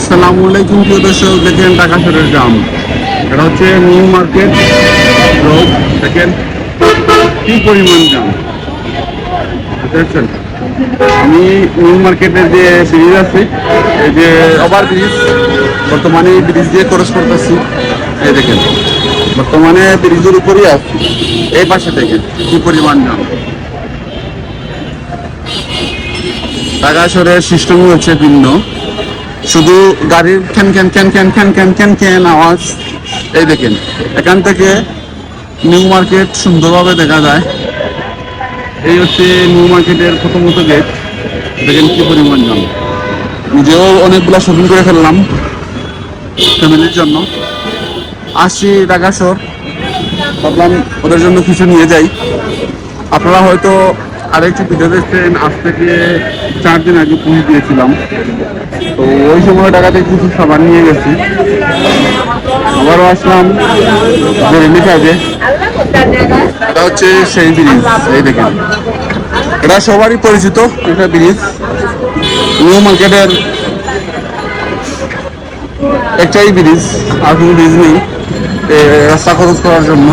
আসসালামু প্রিয় দর্শক, দেখেন ঢাকা শহরের জাম এটা হচ্ছে নিউ মার্কেট রোড, দেখেন কি পরিমাণ বুঝতে পারছেন আমি নিউ মার্কেটের যে ব্রিজ আছে, এই যে ওভার ব্রিজ বর্তমানে ব্রিজ দিয়ে ক্রস করতেছি। এই দেখেন, বর্তমানে ব্রিজের উপরই আছি। এই পাশে দেখেন কি পরিমাণ জাম ঢাকা শহরের সিস্টেমই হচ্ছে ভিন্ন। শুধু গাড়ির ক্যান ক্যান ক্যান ক্যান ক্যান ক্যান ক্যান ক্যান আওয়াজ। এই দেখেন, এখান থেকে নিউ মার্কেট সুন্দরভাবে দেখা যায়। এই হচ্ছে নিউ মার্কেটের প্রথমত গেট। দেখেন কি পরিমাণ জন নিজেও অনেকগুলো শপিং করে ফেললাম ফ্যামিলির জন্য। আসছি ঢাকা ভাবলাম ওদের জন্য কিছু নিয়ে যাই। আপনারা হয়তো আরেকটি ভিডিও ট্রেন আজ থেকে চার দিন আগে পুঁজি দিয়েছিলাম। তো ওই সময় টাকাতে কিছু সাবান নিয়ে গেছি। আবারও আসলাম জরুরি কাজে এটা হচ্ছে সেই ব্রিজ, এই দেখেন। এটা সবারই পরিচিত, এটা ব্রিজ। নিউ মার্কেটের একটাই ব্রিজ, আর কোনো ব্রিজ নেই। রাস্তা খরচ করার জন্য।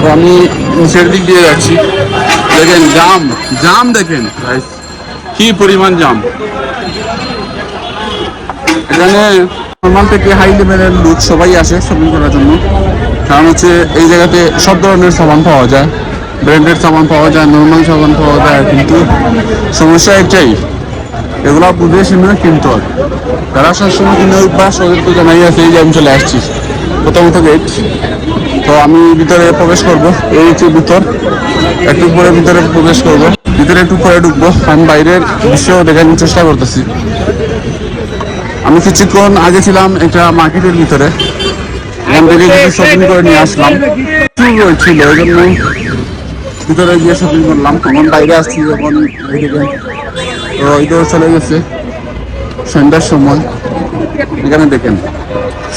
তো আমি নিচের দিক দিয়ে যাচ্ছি। দেখেন জাম জাম দেখেন। কি পরিমাণ জাম? এখানে নর্মাল থেকে হাই লেভেলের লোক সবাই আসে শপিং করার জন্য। কারণ হচ্ছে এই জায়গাতে সব ধরনের সামান পাওয়া যায়। ব্র্যান্ডেড সামান পাওয়া যায় নর্মাল সামান পাওয়া যায় কিন্তু সমস্যা একটাই এগুলো বুঝে শুনে কিনতে হয়। তারা সবসময় কিনে অভ্যাস ওদের তো জানাই আছে এই যে আমি চলে আসছি। প্রথমত গেট তো আমি ভিতরে প্রবেশ করব এই হচ্ছে ভিতর। একটু পরে ভিতরে প্রবেশ করব। ভিতরে একটু পরে ঢুকবো। আমি বাইরের দৃশ্য দেখানোর চেষ্টা করতেছি। আমি কিছুক্ষণ আগে ছিলাম একটা মার্কেটের ভিতরে। এখান থেকে কিছু শপিং করে নিয়ে আসলাম। ছিল ওই জন্য ভিতরে গিয়ে শপিং করলাম। এখন বাইরে আসছি যখন চলে গেছে। সন্ধ্যার সময়। এখানে দেখেন।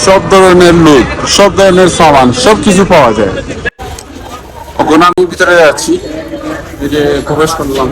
সব ধরনের লুক সব ধরনের সামান সব কিছু পাওয়া যায়। এখন আমি ভিতরে আছি। যে প্রবেশ করলাম।